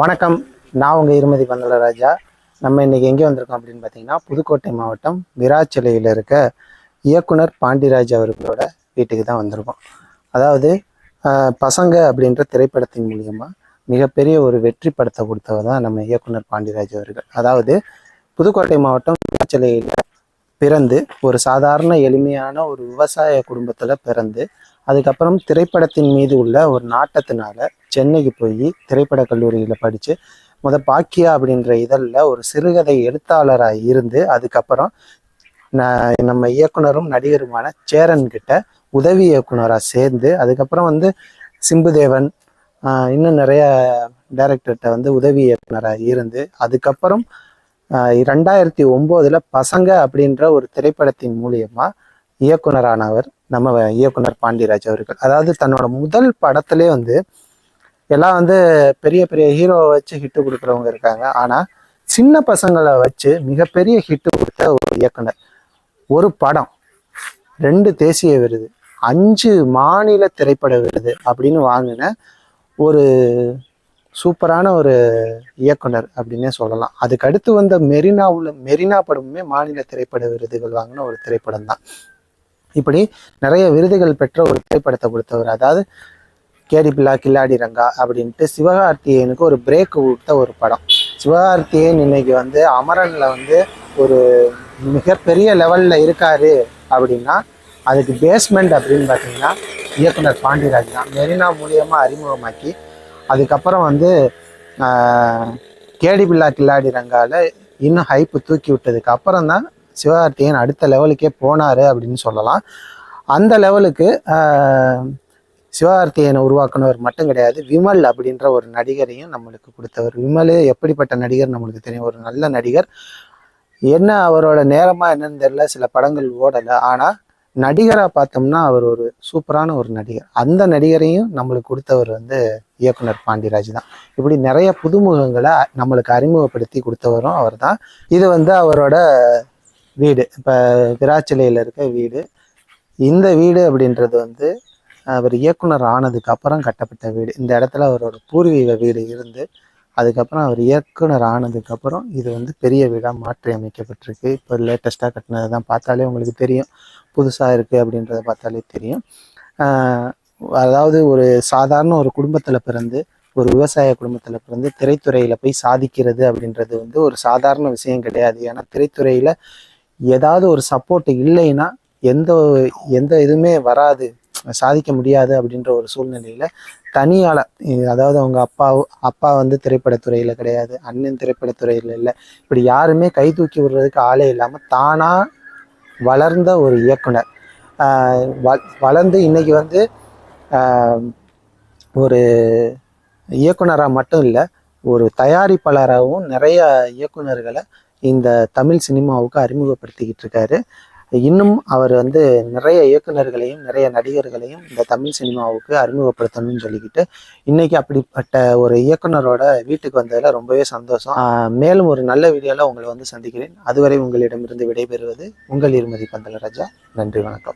வணக்கம். நான் உங்கள் இருமதி பந்தலராஜா நம்ம இன்னைக்கு எங்கே வந்திருக்கோம் அப்படின்னு பார்த்தீங்கன்னா புதுக்கோட்டை மாவட்டம் விராச்சிலையில் இருக்க இயக்குனர் பாண்டிராஜ் அவர்களோட வீட்டுக்கு தான் வந்திருக்கோம். அதாவது பசங்க அப்படின்ற திரைப்படத்தின் மூலியமாக மிகப்பெரிய ஒரு வெற்றி படத்தை கொடுத்தவர் தான் நம்ம இயக்குனர் பாண்டிராஜ் அவர்கள். அதாவது புதுக்கோட்டை மாவட்டம் விராச்சலையில் பிறந்து ஒரு சாதாரண எளிமையான ஒரு விவசாய குடும்பத்தில் பிறந்து அதுக்கப்புறம் திரைப்படத்தின் மீது உள்ள ஒரு நாட்டத்தினால சென்னைக்கு போய் திரைப்பட கல்லூரியில் படித்து முத பாக்கியா அப்படின்ற இதழில் ஒரு சிறுகதை எழுத்தாளராக இருந்து அதுக்கப்புறம் ந- நம்ம இயக்குனரும் நடிகருமான சேரன் கிட்ட உதவி இயக்குனராக சேர்ந்து அதுக்கப்புறம் வந்து சிம்புதேவன் ஆஹ் இன்னும் நிறைய டைரக்டர்கிட்ட வந்து உதவி இயக்குனராக இருந்து அதுக்கப்புறம் ரெண்டாயிரத்தி ஒம்போதுல பசங்க அப்படின்ற ஒரு திரைப்படத்தின் மூலியமா இயக்குனரானவர் நம்ம இயக்குனர் பாண்டியராஜ் அவர்கள். அதாவது தன்னோட முதல் படத்திலே வந்து எல்லாம் வந்து பெரிய பெரிய ஹீரோவை வச்சு ஹிட்டு கொடுக்குறவங்க இருக்காங்க. ஆனால் சின்ன பசங்களை வச்சு மிகப்பெரிய ஹிட்டு கொடுத்த ஒரு இயக்குனர். ஒரு படம் ரெண்டு தேசிய விருது அஞ்சு மாநில திரைப்பட விருது அப்படின்னு வாங்கின ஒரு சூப்பரான ஒரு இயக்குனர் அப்படின்னே சொல்லலாம். அதுக்கு அடுத்து வந்த மெரினாவில் மெரினா படமுமே மாநில திரைப்பட விருதுகள் வாங்கின ஒரு திரைப்படம் தான். இப்படி நிறைய விருதுகள் பெற்ற ஒரு திரைப்படத்தை கொடுத்தவர் அதாவது கேடி பிள்ளா கில்லாடி ரங்கா அப்படின்ட்டு சிவகார்த்திகேயனுக்கு ஒரு பிரேக் கொடுத்த ஒரு படம். சிவகார்த்திகேயன் இன்னைக்கு வந்து அமரனில் வந்து ஒரு மிகப்பெரிய லெவலில் இருக்காரு அப்படின்னா அதுக்கு பேஸ்மெண்ட் அப்படின்னு பார்த்தீங்கன்னா இயக்குனர் பாண்டியராஜ் தான். மெரினா மூலியமாக அறிமுகமாக்கி அதுக்கப்புறம் வந்து கேடி பில்லா கில்லாடி ரங்கால இன்னும் ஹைப்பு தூக்கி விட்டதுக்கு அப்புறம் தான் சிவகார்த்திகேயன் அடுத்த லெவலுக்கே போனார் அப்படின்னு சொல்லலாம். அந்த லெவலுக்கு சிவகார்த்தியனை சிவகார்த்திகேயனை உருவாக்குனவர் மட்டும் கிடையாது விமல் அப்படின்ற ஒரு நடிகரையும் நம்மளுக்கு கொடுத்தவர். விமல் எப்படிப்பட்ட நடிகர் நம்மளுக்கு தெரியும். ஒரு நல்ல நடிகர். என்ன அவரோட நேரமாக என்னன்னு தெரியல சில படங்கள் ஓடலை. ஆனால் நடிகராக பார்த்தோம்னா அவர் ஒரு சூப்பரான ஒரு நடிகர். அந்த நடிகரையும் நம்மளுக்கு கொடுத்தவர் வந்து இயக்குனர் பாண்டியராஜ் தான். இப்படி நிறைய புதுமுகங்களை நம்மளுக்கு அறிமுகப்படுத்தி கொடுத்தவரும் அவர் தான். இது வந்து அவரோட வீடு. இப்போ விராச்சிலையில் இருக்க வீடு. இந்த வீடு அப்படின்றது வந்து அவர் இயக்குனர் ஆனதுக்கு அப்புறம் கட்டப்பட்ட வீடு. இந்த இடத்துல அவரோட பூர்வீக வீடு இருந்து அதுக்கப்புறம் அவர் இயக்குனர் ஆனதுக்கப்புறம் இது வந்து பெரிய வீடாக மாற்றி அமைக்கப்பட்டிருக்கு. இப்போ லேட்டஸ்ட்டாக கட்டினது தான் பார்த்தாலே உங்களுக்கு தெரியும். புதுசாக இருக்குது அப்படின்றத பார்த்தாலே தெரியும். அதாவது ஒரு சாதாரண ஒரு குடும்பத்தில் பிறந்து ஒரு விவசாய குடும்பத்தில் பிறந்து திரைத்துறையில் போய் சாதிக்கிறது அப்படின்றது வந்து ஒரு சாதாரண விஷயம் கிடையாது. ஏன்னா திரைத்துறையில் ஏதாவது ஒரு சப்போர்ட் இல்லைன்னா எந்த எந்த இதுவுமே வராது. சாதிக்க முடியாது அப்படின்ற ஒரு சூழ்நிலையில் தனியால் அதாவது அவங்க அப்பா அப்பா வந்து திரைப்படத்துறையில் கிடையாது அண்ணன் திரைப்படத்துறையில் இல்லை. இப்படி யாருமே கை தூக்கி விடுறதுக்கு ஆளே இல்லாமல் தானாக வளர்ந்த ஒரு இயக்குனர். வ- வளர்ந்து இன்னைக்கு வந்து ஒரு இயக்குனராக மட்டும் இல்லை ஒரு தயாரிப்பாளராகவும் நிறைய இயக்குனர்களை இந்த தமிழ் சினிமாவுக்கு அறிமுகப்படுத்திக்கிட்டு இருக்காரு. இன்னும் அவர் வந்து நிறைய இயக்குனர்களையும் நிறைய நடிகர்களையும் இந்த தமிழ் சினிமாவுக்கு அறிமுகப்படுத்தணும்னு சொல்லிக்கிட்டு இன்னைக்கு அப்படிப்பட்ட ஒரு இயக்குனரோட வீட்டுக்கு வந்ததில் ரொம்பவே சந்தோஷம். மேலும் ஒரு நல்ல வீடியோவில் உங்களை வந்து சந்திக்கிறேன். அதுவரை உங்களிடமிருந்து விடைபெறுவது உங்கள் இருமதி பந்தலராஜா. நன்றி வணக்கம்.